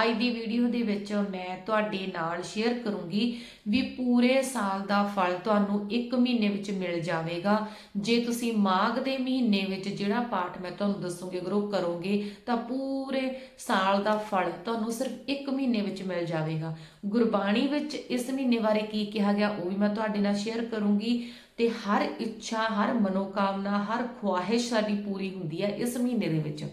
ਅੱਜ ਦੀ ਵੀਡੀਓ ਦੇ ਵਿੱਚ ਮੈਂ ਤੁਹਾਡੇ ਨਾਲ ਸ਼ੇਅਰ ਕਰੂੰਗੀ ਵੀ ਪੂਰੇ ਸਾਲ ਦਾ ਫਲ ਤੁਹਾਨੂੰ 1 ਮਹੀਨੇ ਵਿੱਚ ਮਿਲ ਜਾਵੇਗਾ। ਜੇ ਤੁਸੀਂ ਮਾਘ ਦੇ ਮਹੀਨੇ ਵਿੱਚ ਜਿਹੜਾ ਪਾਠ ਮੈਂ ਤੁਹਾਨੂੰ ਦੱਸੂਗੀ ਗਰੋ ਕਰੋਗੇ, ਤਾਂ ਪੂਰੇ ਸਾਲ ਦਾ ਫਲ ਤੁਹਾਨੂੰ ਸਿਰਫ 1 ਮਹੀਨੇ ਵਿੱਚ ਮਿਲ ਜਾਵੇਗਾ। ਗੁਰਬਾਣੀ ਵਿੱਚ ਇਸ ਮਹੀਨੇ ਬਾਰੇ ਕੀ ਕਿਹਾ ਗਿਆ, ਉਹ ਵੀ ਮੈਂ ਤੁਹਾਡੇ ਨਾਲ ਸ਼ੇਅਰ ਕਰੂੰਗੀ। ਤੇ ਹਰ ਇੱਛਾ, ਹਰ ਮਨੋਕਾਮਨਾ, ਹਰ ਖੁਆਇਸ਼ ਸਾਡੀ ਪੂਰੀ ਹੁੰਦੀ ਹੈ ਇਸ ਮਹੀਨੇ ਦੇ ਵਿੱਚ।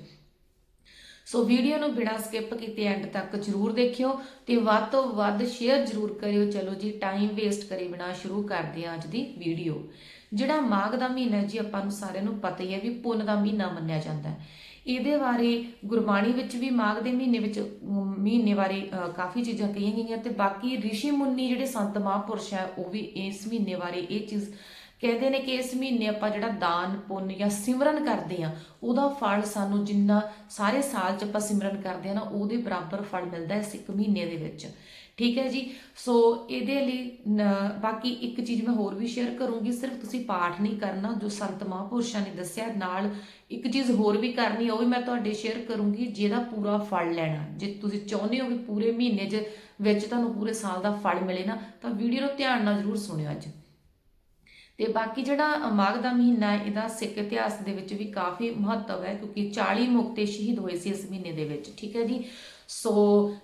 ਸੋ ਵੀਡੀਓ ਨੂੰ ਬਿਨਾਂ ਸਕਿਪ ਕੀਤੇ ਐਂਡ ਤੱਕ ਜਰੂਰ ਦੇਖਿਓ ਤੇ ਵੱਧ ਤੋਂ ਵੱਧ ਸ਼ੇਅਰ ਜਰੂਰ ਕਰਿਓ। ਚਲੋ ਜੀ ਟਾਈਮ ਵੇਸਟ ਕਰੇ ਬਿਨਾਂ ਸ਼ੁਰੂ ਕਰਦੇ ਹਾਂ ਅੱਜ ਦੀ ਵੀਡੀਓ। ਜਿਹੜਾ ਮਾਘ ਦਾ ਮਹੀਨਾ ਜੀ, ਆਪਾਂ ਨੂੰ ਸਾਰਿਆਂ ਨੂੰ ਪਤਾ ਹੀ ਹੈ ਵੀ ਪੁੰਨ ਦਾ ਮਹੀਨਾ ਮੰਨਿਆ ਜਾਂਦਾ ਹੈ। ਇਹਦੇ ਬਾਰੇ ਗੁਰਬਾਣੀ ਵਿੱਚ ਵੀ ਮਾਘ ਦੇ ਮਹੀਨੇ ਵਿੱਚ, ਮਹੀਨੇ ਬਾਰੇ ਕਾਫੀ ਚੀਜ਼ਾਂ ਕਹੀਆਂ ਗਈਆਂ ਤੇ ਬਾਕੀ ઋષਿ ਮੁੰਨੀ ਜਿਹੜੇ ਸੰਤ ਮਹਾਂਪੁਰਸ਼ ਹੈ, ਉਹ ਵੀ ਇਸ ਮਹੀਨੇ ਬਾਰੇ ਇਹ ਚੀਜ਼ ਕਹਿੰਦੇ ਨੇ ਕਿ ਇਸ ਮਹੀਨੇ ਆਪਾਂ ਜਿਹੜਾ ਦਾਨ, ਪੁੰਨ ਜਾਂ ਸਿਮਰਨ ਕਰਦੇ ਆ ਉਹਦਾ ਫਲ ਸਾਨੂੰ ਜਿੰਨਾ ਸਾਰੇ ਸਾਲ ਚ ਆਪਾਂ ਸਿਮਰਨ ਕਰਦੇ ਆ ਨਾ, ਉਹਦੇ ਬਰਾਬਰ ਫਲ ਮਿਲਦਾ ਇਸ ਇੱਕ ਮਹੀਨੇ ਦੇ ਵਿੱਚ। ਠੀਕ ਹੈ ਜੀ? ਸੋ ਇਹਦੇ ਲਈ ਬਾਕੀ ਇੱਕ ਚੀਜ਼ ਮੈਂ ਹੋਰ ਵੀ ਸ਼ੇਅਰ ਕਰੂੰਗੀ, ਸਿਰਫ ਤੁਸੀਂ ਪਾਠ ਨਹੀਂ ਕਰਨਾ, ਜੋ ਸੰਤ ਮਹਾਂਪੁਰਸ਼ਾਂ ਨੇ ਦੱਸਿਆ, ਨਾਲ ਇੱਕ ਚੀਜ਼ ਹੋਰ ਵੀ ਕਰਨੀ ਉਹ ਵੀ ਮੈਂ ਤੁਹਾਡੇ ਸ਼ੇਅਰ ਕਰੂੰਗੀ, ਜਿਹਦਾ ਪੂਰਾ ਫਲ ਲੈਣਾ। ਜੇ ਤੁਸੀਂ ਚਾਹੁੰਦੇ ਹੋ ਵੀ ਪੂਰੇ ਮਹੀਨੇ 'ਚ ਵਿੱਚ ਤੁਹਾਨੂੰ ਪੂਰੇ ਸਾਲ ਦਾ ਫਲ ਮਿਲੇ ਨਾ, ਤਾਂ ਵੀਡੀਓ ਨੂੰ ਧਿਆਨ ਨਾਲ ਜ਼ਰੂਰ ਸੁਣਿਓ ਅੱਜ। ਤੇ ਬਾਕੀ ਜਿਹੜਾ ਮਾਘ ਦਾ ਮਹੀਨਾ ਹੈ ਇਹਦਾ ਸਿੱਖ ਇਤਿਹਾਸ ਦੇ ਵਿੱਚ ਵੀ ਕਾਫੀ ਮਹੱਤਵ ਹੈ ਕਿਉਂਕਿ 40 ਮੁਕਤੇ ਸ਼ਹੀਦ ਹੋਏ ਸੀ ਇਸ ਮਹੀਨੇ ਦੇ ਵਿੱਚ ਠੀਕ ਹੈ ਜੀ? ਸੋ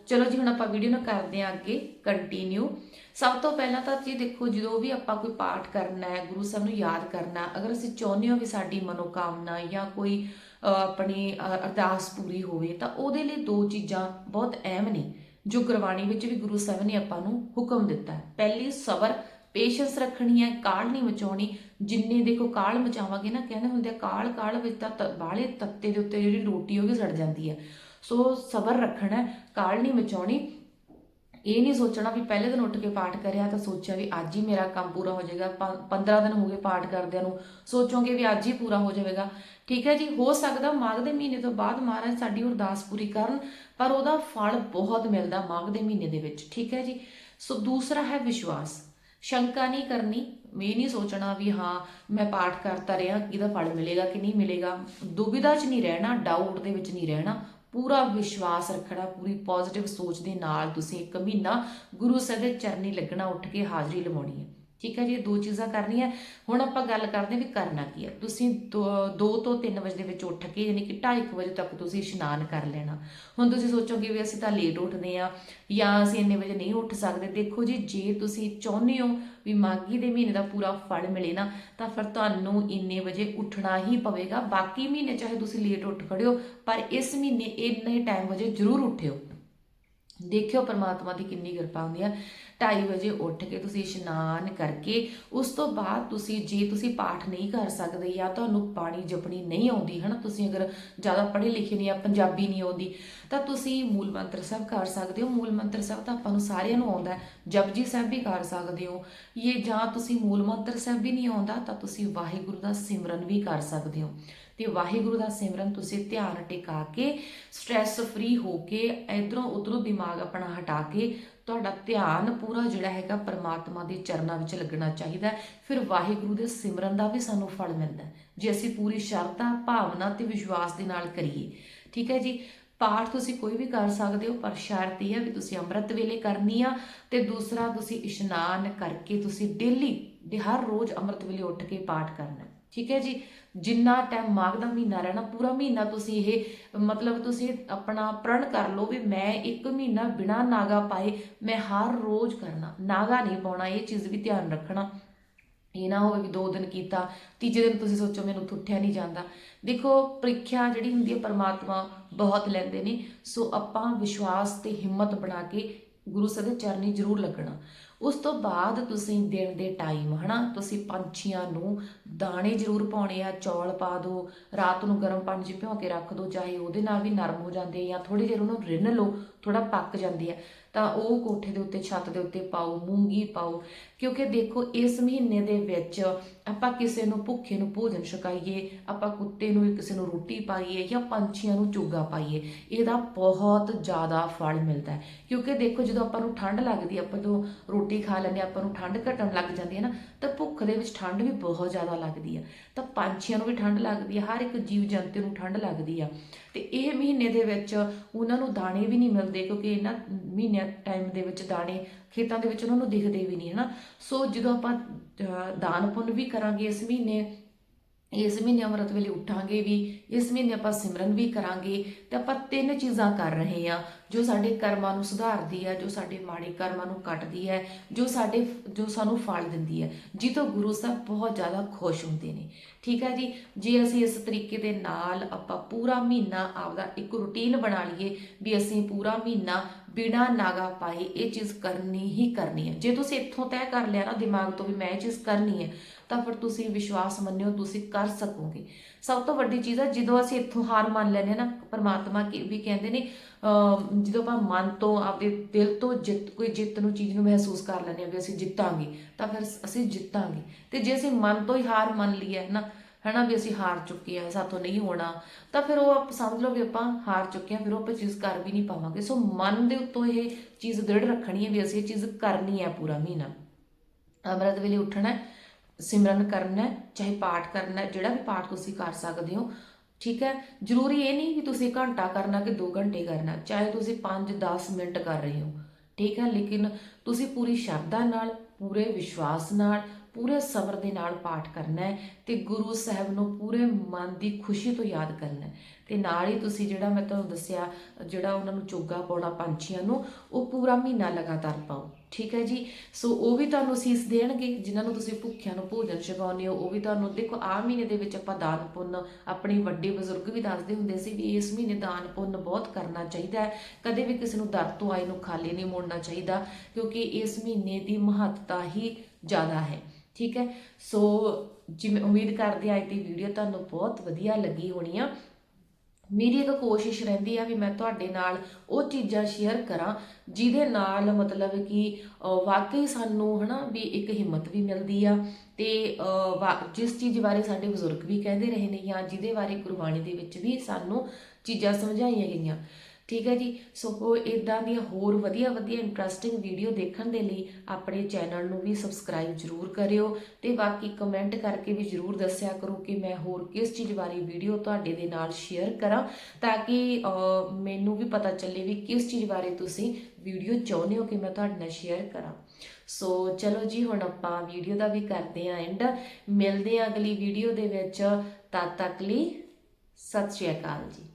ਚਲੋ ਜੀ ਹੁਣ ਆਪਾਂ ਵੀਡੀਓ ਨੂੰ ਕਰਦੇ ਹਾਂ ਅੱਗੇ ਕੰਟੀਨਿਊ ਸਭ ਤੋਂ ਪਹਿਲਾਂ ਤਾਂ ਜੀ ਦੇਖੋ ਜਦੋਂ ਵੀ ਆਪਾਂ ਕੋਈ ਪਾਠ ਕਰਨਾ ਹੈ ਗੁਰੂ ਸਾਹਿਬ ਨੂੰ ਯਾਦ ਕਰਨਾ ਅਗਰ ਅਸੀਂ ਚਾਹੁੰਦੇ ਹਾਂ ਵੀ ਸਾਡੀ ਮਨੋਕਾਮਨਾ ਜਾਂ ਕੋਈ ਆਪਣੀ ਅ, ਅਰਦਾਸ ਪੂਰੀ ਹੋਵੇ ਤਾਂ ਉਹਦੇ ਲਈ ਦੋ ਚੀਜ਼ਾਂ ਬਹੁਤ ਅਹਿਮ ਨੇ ਜੋ ਗੁਰਬਾਣੀ ਵਿੱਚ ਵੀ ਗੁਰੂ ਸਾਹਿਬ ਨੇ ਆਪਾਂ ਨੂੰ ਹੁਕਮ ਦਿੱਤਾ ਹੈ। ਪਹਿਲੀ ਸਬਰ ਪੇਸ਼ੈਂਸ ਰੱਖਣੀ ਹੈ, ਕਾਲ ਨਹੀਂ ਮਚਾਉਣੀ। ਜਿੰਨੇ ਦੇਖੋ ਕਾਲ ਮਚਾਵਾਂਗੇ ਨਾ, ਕਹਿੰਦੇ ਹੁੰਦੇ ਆ, ਕਾਲ ਕਾਲ ਵਿੱਚ ਤਾਂ ਤ- ਤੱਤੇ ਦੇ ਉੱਤੇ ਜਿਹੜੀ ਰੋਟੀ ਹੋਗੀ ਸੜ ਜਾਂਦੀ ਹੈ। ਸੋ ਸਬਰ ਰੱਖਣਾ, ਕਾਲ ਨਹੀਂ ਮਚਾਉਣੀ। ਇਹ ਨਹੀਂ ਸੋਚਣਾ ਵੀ ਪਹਿਲੇ ਦਿਨ ਉੱਠ ਕੇ ਪਾਠ ਕਰਿਆ ਤਾਂ ਸੋਚਿਆ ਵੀ ਅੱਜ ਹੀ ਮੇਰਾ ਕੰਮ ਪੂਰਾ ਹੋ ਜਾਏਗਾ 15 ਦਿਨ ਹੋ ਗਏ ਪਾਠ ਕਰਦਿਆਂ ਨੂੰ। ਸੋਚੋਗੇ ਵੀ ਅੱਜ ਹੀ ਪੂਰਾ ਹੋ ਜਾਵੇਗਾ। ਠੀਕ ਹੈ ਜੀ, ਹੋ ਸਕਦਾ ਮਾਘ ਦੇ ਮਹੀਨੇ ਤੋਂ ਬਾਅਦ ਮਹਾਰਾਜ ਸਾਡੀ ਅਰਦਾਸ ਪੂਰੀ ਕਰਨ, ਪਰ ਉਹਦਾ ਫਲ ਬਹੁਤ ਮਿਲਦਾ ਮਾਘ ਦੇ ਮਹੀਨੇ ਦੇ ਵਿੱਚ। ਠੀਕ ਹੈ ਜੀ? ਸੋ ਦੂਸਰਾ ਹੈ ਵਿਸ਼ਵਾਸ। ਸ਼ੰਕਾ ਨਹੀਂ ਕਰਨੀ ਮੈਂ ਨਹੀਂ ਸੋਚਣਾ ਵੀ ਹਾਂ, ਮੈਂ ਪਾਠ ਕਰਤਾ ਰਿਹਾ, ਇਹਦਾ ਫਲ ਮਿਲੇਗਾ ਕਿ ਨਹੀਂ ਮਿਲੇਗਾ। ਦੁਬਿਧਾ 'ਚ ਨਹੀਂ ਰਹਿਣਾ ਡਾਊਟ ਦੇ ਵਿੱਚ ਨਹੀਂ ਰਹਿਣਾ। ਪੂਰਾ ਵਿਸ਼ਵਾਸ ਰੱਖਣਾ, ਪੂਰੀ ਪੋਜ਼ਿਟਿਵ ਸੋਚ ਦੇ ਨਾਲ ਤੁਸੀਂ ਇੱਕ ਮਹੀਨਾ ਗੁਰੂ ਸਾਹਿਬ ਦੇ ਚਰਨੀ ਲੱਗਣਾ, ਉੱਠ ਕੇ ਹਾਜ਼ਰੀ ਲਵਾਉਣੀ ਹੈ। ਠੀਕ ਹੈ ਜੀ, ਇਹ ਦੋ ਚੀਜ਼ਾਂ ਕਰਨੀਆਂ। ਹੁਣ ਆਪਾਂ ਗੱਲ ਕਰਦੇ ਹਾਂ ਵੀ ਕਰਨਾ ਕੀ ਹੈ। ਤੁਸੀਂ 2 ਤੋਂ 3 ਵਜੇ ਦੇ ਵਿੱਚ ਉੱਠ ਕੇ ਯਾਨੀ ਕਿ 2:30 ਵਜੇ ਤੱਕ ਤੁਸੀਂ ਇਸ਼ਨਾਨ ਕਰ ਲੈਣਾ। ਹੁਣ ਤੁਸੀਂ ਸੋਚੋਗੇ ਵੀ ਅਸੀਂ ਤਾਂ ਲੇਟ ਉੱਠਦੇ ਆ ਜਾਂ ਅਸੀਂ ਇੰਨੇ ਵਜੇ ਨਹੀਂ ਉੱਠ ਸਕਦੇ। ਦੇਖੋ ਜੀ, ਜੇ ਤੁਸੀਂ ਚਾਹੁੰਦੇ ਹੋ ਵੀ ਮਾਗੀ ਦੇ ਮਹੀਨੇ ਦਾ ਪੂਰਾ ਫਲ ਮਿਲੇ ਨਾ, ਤਾਂ ਫਿਰ ਤੁਹਾਨੂੰ ਇੰਨੇ ਵਜੇ ਉੱਠਣਾ ਹੀ ਪਵੇਗਾ। ਬਾਕੀ ਮਹੀਨੇ ਚਾਹੇ ਤੁਸੀਂ ਲੇਟ ਉੱਠ ਖੜਿਓ ਪਰ ਇਸ ਮਹੀਨੇ ਇੰਨੇ ਟਾਈਮ ਵਜੇ ਜ਼ਰੂਰ ਉੱਠਿਓ। ਦੇਖਿਓ ਪਰਮਾਤਮਾ ਦੀ ਕਿੰਨੀ ਕਿਰਪਾ ਹੁੰਦੀ ਹੈ। 2:30 ਵਜੇ ਉੱਠ ਕੇ ਤੁਸੀਂ ਇਸ਼ਨਾਨ ਕਰਕੇ, ਉਸ ਤੋਂ ਬਾਅਦ ਤੁਸੀਂ, ਜੇ ਤੁਸੀਂ ਪਾਠ ਨਹੀਂ ਕਰ ਸਕਦੇ ਜਾਂ ਤੁਹਾਨੂੰ ਬਾਣੀ ਜਪਣੀ ਨਹੀਂ ਆਉਂਦੀ, ਹਨਾ, ਤੁਸੀਂ ਅਗਰ ਜ਼ਿਆਦਾ ਪੜ੍ਹੇ ਲਿਖੇ ਨਹੀਂ ਆ ਪੰਜਾਬੀ ਨਹੀਂ ਆਉਂਦੀ, ਤਾਂ ਤੁਸੀਂ ਮੂਲ ਮੰਤਰ ਸਾਹਿਬ ਕਰ ਸਕਦੇ ਹੋ। ਮੂਲ ਮੰਤਰ ਸਾਹਿਬ ਤਾਂ ਆਪਾਂ ਨੂੰ ਸਾਰਿਆਂ ਨੂੰ ਆਉਂਦਾ ਹੈ। ਜਪਜੀ ਸਾਹਿਬ ਵੀ ਕਰ ਸਕਦੇ ਹੋ। ਇਹ ਜਾਂ ਤੁਸੀਂ ਮੂਲ ਮੰਤਰ ਸਾਹਿਬ ਵੀ ਨਹੀਂ ਆਉਂਦਾ, ਤਾਂ ਤੁਸੀਂ ਵਾਹਿਗੁਰੂ ਦਾ ਸਿਮਰਨ ਵੀ ਕਰ ਸਕਦੇ ਹੋ। ਤੇ ਵਾਹਿਗੁਰੂ ਦਾ ਸਿਮਰਨ ਤੁਸੀਂ ਧਿਆਨ ਟਿਕਾ ਕੇ ਸਟ੍ਰੈਸ ਫ੍ਰੀ ਹੋ ਕੇ, ਇਧਰੋਂ ਉਧਰੋਂ ਦਿਮਾਗ ਆਪਣਾ ਹਟਾ ਕੇ ਤੁਹਾਡਾ ਧਿਆਨ ਪੂਰਾ ਜਿਹੜਾ ਹੈਗਾ ਪਰਮਾਤਮਾ ਦੇ ਚਰਨਾਂ ਵਿੱਚ ਲੱਗਣਾ ਚਾਹੀਦਾ ਫਿਰ ਵਾਹਿਗੁਰੂ ਦੇ ਸਿਮਰਨ ਦਾ ਵੀ ਸਾਨੂੰ ਫਲ ਮਿਲਦਾ ਜੇ ਅਸੀਂ ਪੂਰੀ ਸ਼ਰਧਾ, ਭਾਵਨਾ ਤੇ ਵਿਸ਼ਵਾਸ ਦੇ ਨਾਲ ਕਰੀਏ, ਠੀਕ ਹੈ ਜੀ? ਪਾਠ ਤੁਸੀਂ ਕੋਈ ਵੀ ਕਰ ਸਕਦੇ ਹੋ, ਪਰ ਸ਼ਰਤ ਇਹ ਹੈ ਵੀ ਤੁਸੀਂ ਅੰਮ੍ਰਿਤ ਵੇਲੇ ਕਰਨੀ ਆ ਤੇ ਦੂਸਰਾ ਤੁਸੀਂ ਇਸ਼ਨਾਨ ਕਰਕੇ ਤੁਸੀਂ ਡੇਲੀ ਦੇ ਹਰ ਰੋਜ਼ ਅੰਮ੍ਰਿਤ ਵੇਲੇ ਉੱਠ ਕੇ ਪਾਠ ਕਰਨਾ ਠੀਕ ਹੈ ਜੀ? ਜਿੰਨਾ ਟਾਈਮ ਮਾਘ ਦਾ ਮਹੀਨਾ ਰਹਿਣਾ, ਪੂਰਾ ਮਹੀਨਾ ਤੁਸੀਂ ਇਹ, ਮਤਲਬ ਤੁਸੀਂ ਆਪਣਾ ਪ੍ਰਣ ਕਰ ਲਓ ਵੀ ਮੈਂ ਇੱਕ ਮਹੀਨਾ ਬਿਨਾ ਨਾਗਾ ਪਾਏ, ਮੈਂ ਹਰ ਰੋਜ਼ ਕਰਨਾ, ਨਾਗਾ ਨਹੀਂ ਪਾਉਣਾ, ਇਹ ਚੀਜ਼ ਵੀ ਧਿਆਨ ਰੱਖਣਾ। ਇਹ ਨਾ ਹੋਵੇ ਵੀ ਦੋ ਦਿਨ ਕੀਤਾ, ਤੀਜੇ ਦਿਨ ਤੁਸੀਂ ਸੋਚੋ ਮੈਨੂੰ ਉੱਠਿਆ ਨਹੀਂ ਜਾਂਦਾ। ਦੇਖੋ, ਪ੍ਰੀਖਿਆ ਜਿਹੜੀ ਹੁੰਦੀ ਹੈ, ਪਰਮਾਤਮਾ ਬਹੁਤ ਲੈਂਦੇ ਨੇ। ਸੋ ਆਪਾਂ ਵਿਸ਼ਵਾਸ ਤੇ ਹਿੰਮਤ ਬਣਾ ਕੇ ਗੁਰੂ ਸਾਹਿਬ ਦੇ ਚਰਨੀ ਜ਼ਰੂਰ ਲੱਗਣਾ। ਉਸ ਤੋਂ ਬਾਅਦ ਤੁਸੀਂ ਦਿਨ ਦੇ ਟਾਈਮ ਹਨਾ? ਤੁਸੀਂ ਪੰਛੀਆਂ ਨੂੰ ਦਾਣੇ ਜ਼ਰੂਰ ਪਾਉਣੇ ਆ, ਚੌਲ ਪਾ ਦਿਓ ਰਾਤ ਨੂੰ ਗਰਮ ਪਾਣੀ 'ਚ ਭਿਓ ਕੇ ਰੱਖ ਦਿਓ ਚਾਹੇ ਉਹਦੇ ਨਾਲ ਵੀ ਨਰਮ ਹੋ ਜਾਂਦੇ ਆ ਜਾਂ ਥੋੜੀ ਦੇਰ ਉਹਨੂੰ ਰਿੰਨ ਲਓ ਥੋੜਾ ਪੱਕ ਜਾਂਦੇ ਆ। ਤਾਂ ਉਹ ਕੋਠੇ ਦੇ ਉੱਤੇ ਛੱਤ ਦੇ ਉੱਤੇ ਪਾਓ ਮੂੰਗੀ ਪਾਓ। ਕਿਉਂਕਿ ਦੇਖੋ ਇਸ ਮਹੀਨੇ ਦੇ ਵਿੱਚ ਆਪਾਂ ਕਿਸੇ ਨੂੰ ਭੁੱਖੇ ਨੂੰ ਭੋਜਨ ਛਕਾਈਏ ਆਪਾਂ ਕੁੱਤੇ ਨੂੰ ਕਿਸੇ ਨੂੰ ਰੋਟੀ ਪਾਈਏ ਜਾਂ ਪੰਛੀਆਂ ਨੂੰ ਚੁੱਗਾ ਪਾਈਏ ਇਹਦਾ ਬਹੁਤ ਜ਼ਿਆਦਾ ਫਲ ਮਿਲਦਾ ਹੈ। ਕਿਉਂਕਿ ਦੇਖੋ ਜਦੋਂ ਆਪਾਂ ਨੂੰ ਠੰਡ ਲੱਗਦੀ ਆਪਾਂ ਜਦੋਂ ਰੋਟੀ ਖਾ ਲੈਂਦੇ ਹਾਂ, ਆਪਾਂ ਨੂੰ ਠੰਡ ਘਟਣ ਲੱਗ ਜਾਂਦੀ ਹੈ ਨਾ ਤਾਂ ਭੁੱਖ ਦੇ ਵਿੱਚ ਠੰਡ ਵੀ ਬਹੁਤ ਜ਼ਿਆਦਾ ਲੱਗਦੀ ਆ ਤਾਂ ਪੰਛੀਆਂ ਨੂੰ ਵੀ ਠੰਡ ਲੱਗਦੀ ਹੈ ਹਰ ਇੱਕ ਜੀਵ ਜੰਤੂ ਨੂੰ ਠੰਡ ਲੱਗਦੀ ਆ ਤੇ ਇਹ ਮਹੀਨੇ ਦੇ ਵਿੱਚ ਉਹਨਾਂ ਨੂੰ ਦਾਣੇ ਵੀ ਨਹੀਂ ਮਿਲਦੇ ਕਿਉਂਕਿ ਇਹਨਾਂ ਮਹੀਨਿਆਂ ਟਾਈਮ ਦੇ ਵਿੱਚ ਦਾਣੇ, ਖੇਤਾਂ ਦੇ ਵਿੱਚ ਉਹਨਾਂ ਨੂੰ ਦਿਖਦੇ ਵੀ ਨਹੀਂ ਹੈ ਨਾ ਸੋ ਜਦੋਂ ਆਪਾਂ ਦਾਨ ਪੁੰਨ ਵੀ ਕਰਾਂਗੇ ਇਸ ਮਹੀਨੇ ਇਸ ਮਹੀਨੇ ਅੰਮ੍ਰਿਤ ਵੇਲੇ ਉੱਠਾਂਗੇ ਵੀ, ਇਸ ਮਹੀਨੇ ਆਪਾਂ ਸਿਮਰਨ ਵੀ ਕਰਾਂਗੇ, ਤੇ ਆਪਾਂ ਤਿੰਨ ਚੀਜ਼ਾਂ ਕਰ ਰਹੇ ਆ ਜੋ ਸਾਡੇ ਕਰਮਾਂ ਨੂੰ ਸੁਧਾਰਦੀ ਹੈ, ਜੋ ਸਾਡੇ ਮਾੜੇ ਕਰਮਾਂ ਨੂੰ ਕੱਟਦੀ ਹੈ, ਜੋ ਸਾਡੇ, ਜੋ ਸਾਨੂੰ ਫਲ ਦਿੰਦੀ ਹੈ। ਜਿੱਤੋਂ ਗੁਰੂ ਸਾਹਿਬ ਬਹੁਤ ਜ਼ਿਆਦਾ ਖੁਸ਼ ਹੁੰਦੇ ਨੇ। ਠੀਕ ਹੈ ਜੀ? ਜੇ ਅਸੀਂ ਇਸ ਤਰੀਕੇ ਦੇ ਨਾਲ ਆਪਾਂ ਪੂਰਾ ਮਹੀਨਾ ਆਪਦਾ ਇੱਕ ਰੁਟੀਨ ਬਣਾ ਲਈਏ, ਵੀ ਅਸੀਂ ਪੂਰਾ ਮਹੀਨਾ ਬਿਨਾ ਨਾਗਾ ਪਾਈ ਇਹ ਚੀਜ਼ ਕਰਨੀ ਹੀ ਕਰਨੀ ਹੈ। ਜੇ ਤੁਸੀਂ ਇੱਥੋਂ ਤੈਅ ਕਰ ਲਿਆ ਨਾ ਦਿਮਾਗ ਤੋਂ ਵੀ ਮੈਂ ਇਹ ਚੀਜ਼ ਕਰਨੀ ਹੈ, ਤਾਂ ਫਿਰ ਤੁਸੀਂ ਵਿਸ਼ਵਾਸ ਮੰਨਿਓ, ਤੁਸੀਂ ਕਰ ਸਕੋਗੇ। ਸਭ ਤੋਂ ਵੱਡੀ ਚੀਜ਼ ਹੈ, ਜਦੋਂ ਅਸੀਂ ਇੱਥੋਂ ਹਾਰ ਮੰਨ ਲੈਂਦੇ ਹਾਂ ਨਾ, ਪਰਮਾਤਮਾ ਕੀ- ਵੀ ਕਹਿੰਦੇ ਨੇ ਜਦੋਂ ਆਪਾਂ ਮਨ ਤੋਂ, ਆਪਦੇ ਦਿਲ ਤੋਂ ਜਿੱਤ, ਕੋਈ ਜਿੱਤ ਨੂੰ, ਚੀਜ਼ ਨੂੰ ਮਹਿਸੂਸ ਕਰ ਲੈਂਦੇ ਹਾਂ ਵੀ ਅਸੀਂ ਜਿੱਤਾਂਗੇ, ਤਾਂ ਫਿਰ ਅਸੀਂ ਜਿੱਤਾਂਗੇ। ਤੇ ਜੇ ਅਸੀਂ ਮਨ ਤੋਂ ਹੀ ਹਾਰ ਮੰਨ ਲਈ ਹੈ ਨਾ ਹਨਾ ਵੀ ਅਸੀਂ ਹਾਰ ਚੁੱਕੇ ਆ ਸਾਥੋਂ ਨਹੀਂ ਹੋਣਾ, ਤਾਂ ਫਿਰ ਉਹ ਆਪ ਸਮਝ ਲਓ ਵੀ ਆਪਾਂ ਹਾਰ ਚੁੱਕੇ ਆ, ਫਿਰ ਉਹ ਆਪਾਂ ਚੀਜ਼ ਕਰ ਵੀ ਨਹੀਂ ਪਾਵਾਂਗੇ। ਸੋ ਮਨ ਦੇ ਉੱਤੋਂ ਇਹ ਚੀਜ਼ ਦ੍ਰਿੜ ਰੱਖਣੀ ਹੈ ਵੀ ਅਸੀਂ ਇਹ ਚੀਜ਼ ਕਰਨੀ ਹੈ ਪੂਰਾ ਮਹੀਨਾ। ਅੰਮ੍ਰਿਤ ਵੇਲੇ ਉੱਠਣਾ ਸਿਮਰਨ ਕਰਨਾ ਚਾਹੇ ਪਾਠ ਕਰਨਾ ਜਿਹੜਾ ਵੀ ਪਾਠ ਤੁਸੀਂ ਕਰ ਸਕਦੇ ਹੋ, ਠੀਕ ਹੈ? ਜ਼ਰੂਰੀ ਇਹ ਨਹੀਂ ਕਿ ਤੁਸੀਂ ਘੰਟਾ ਕਰਨਾ ਕਿ 2 ਘੰਟੇ ਕਰਨਾ, ਚਾਹੇ ਤੁਸੀਂ 5-10 ਮਿੰਟ ਕਰ ਰਹੇ ਹੋ, ਠੀਕ ਹੈ? ਲੇਕਿਨ ਤੁਸੀਂ ਪੂਰੀ ਸ਼ਰਧਾ ਨਾਲ, ਪੂਰੇ ਵਿਸ਼ਵਾਸ ਨਾਲ ਪੂਰੇ ਸਬਰ ਦੇ ਨਾਲ ਪਾਠ ਕਰਨਾ ਹੈ ਤੇ ਗੁਰੂ ਸਾਹਿਬ ਨੂੰ ਪੂਰੇ ਮਨ ਦੀ ਖੁਸ਼ੀ ਤੋਂ ਯਾਦ ਕਰਨਾ ਹੈ। ਤੇ ਨਾਲ ਹੀ ਤੁਸੀਂ ਜਿਹੜਾ ਮੈਂ ਤੁਹਾਨੂੰ ਦੱਸਿਆ, ਜਿਹੜਾ ਉਹਨਾਂ ਨੂੰ ਚੋਗਾ ਪਾਉਣਾ ਪੰਛੀਆਂ ਨੂੰ, ਉਹ ਪੂਰਾ ਮਹੀਨਾ ਲਗਾਤਾਰ ਪਾਓ। ਠੀਕ ਹੈ ਜੀ? ਸੋ ਉਹ ਵੀ ਤੁਹਾਨੂੰ ਸੀਸ ਦੇਣਗੇ, ਜਿਨ੍ਹਾਂ ਨੂੰ ਤੁਸੀਂ ਭੁੱਖਿਆਂ ਨੂੰ ਭੋਜਨ ਛਕਾਉਂਦੇ ਹੋ, ਉਹ ਵੀ ਤੁਹਾਨੂੰ, ਦੇਖੋ ਆ ਮਹੀਨੇ ਦੇ ਵਿੱਚ ਆਪਾਂ ਦਾਨ ਪੁੰਨ ਆਪਣੇ ਵੱਡੇ ਬਜ਼ੁਰਗ ਵੀ ਦੱਸਦੇ ਹੁੰਦੇ ਸੀ ਵੀ ਇਸ ਮਹੀਨੇ ਦਾਨ ਪੁੰਨ ਬਹੁਤ ਕਰਨਾ ਚਾਹੀਦਾ ਹੈ। ਕਦੇ ਵੀ ਕਿਸੇ ਨੂੰ ਦਰ ਤੋਂ ਆਏ ਨੂੰ ਖਾਲੀ ਨਹੀਂ ਮੋੜਨਾ ਚਾਹੀਦਾ, ਕਿਉਂਕਿ ਇਸ ਮਹੀਨੇ ਦੀ ਮਹੱਤਤਾ ਹੀ ਜ਼ਿਆਦਾ ਹੈ। ਠੀਕ ਹੈ? ਸੋ ਜਿਵੇਂ ਉਮੀਦ ਕਰਦੇ ਹਾਂ, ਅੱਜ ਦੀ ਵੀਡੀਓ ਤੁਹਾਨੂੰ ਬਹੁਤ ਵਧੀਆ ਲੱਗੀ ਹੋਣੀ ਆ। ਮੇਰੀ ਇੱਕ ਕੋਸ਼ਿਸ਼ ਰਹਿੰਦੀ ਆ ਵੀ ਮੈਂ ਤੁਹਾਡੇ ਨਾਲ ਉਹ ਚੀਜ਼ਾਂ ਸ਼ੇਅਰ ਕਰਾਂ, ਜਿਹਦੇ ਨਾਲ ਮਤਲਬ ਕਿ ਵਾਕਈ ਸਾਨੂੰ ਹਨਾ ਵੀ ਇੱਕ ਹਿੰਮਤ ਵੀ ਮਿਲਦੀ ਆ ਤੇ ਵਾ- ਜਿਸ ਚੀਜ਼ ਬਾਰੇ ਸਾਡੇ ਬਜ਼ੁਰਗ ਵੀ ਕਹਿੰਦੇ ਰਹੇ ਨੇ ਜਾਂ ਜਿਹਦੇ ਬਾਰੇ ਗੁਰਬਾਣੀ ਦੇ ਵਿੱਚ ਵੀ ਸਾਨੂੰ ਚੀਜ਼ਾਂ ਸਮਝਾਈਆਂ ਗਈਆਂ। ਠੀਕ ਹੈ ਜੀ? ਸੋ ਇਦਾਂ ਦੀਆਂ ਹੋਰ ਵਧੀਆ ਵਧੀਆ ਇੰਟਰਸਟਿੰਗ ਵੀਡੀਓ ਦੇਖਣ ਦੇ ਲਈ ਆਪਣੇ ਚੈਨਲ ਨੂੰ ਵੀ ਸਬਸਕ੍ਰਾਈਬ ਜ਼ਰੂਰ ਕਰਿਓ ਤੇ ਬਾਕੀ ਕਮੈਂਟ ਕਰਕੇ ਵੀ ਜ਼ਰੂਰ ਦੱਸਿਆ ਕਰੋ ਕਿ ਮੈਂ ਹੋਰ ਕਿਸ ਚੀਜ਼ ਬਾਰੇ ਵੀਡੀਓ ਤੁਹਾਡੇ ਦੇ ਨਾਲ ਸ਼ੇਅਰ ਕਰਾਂ ਤਾਂ ਕਿ ਮੈਨੂੰ ਵੀ ਪਤਾ ਚੱਲੇ ਵੀ ਕਿਸ ਚੀਜ਼ ਬਾਰੇ ਤੁਸੀਂ ਵੀਡੀਓ ਚਾਹੁੰਦੇ ਹੋ ਕਿ ਮੈਂ ਤੁਹਾਡੇ ਨਾਲ ਸ਼ੇਅਰ ਕਰਾਂ। ਸੋ ਚਲੋ ਜੀ, ਹੁਣ ਆਪਾਂ ਵੀਡੀਓ ਦਾ ਵੀ ਕਰਦੇ ਆਂ ਐਂਡ ਮਿਲਦੇ ਆਂ ਅਗਲੀ ਵੀਡੀਓ ਦੇ ਵਿੱਚ। ਤਦ ਤੱਕ ਲਈ ਸਤਿ ਸ਼੍ਰੀ ਅਕਾਲ ਜੀ।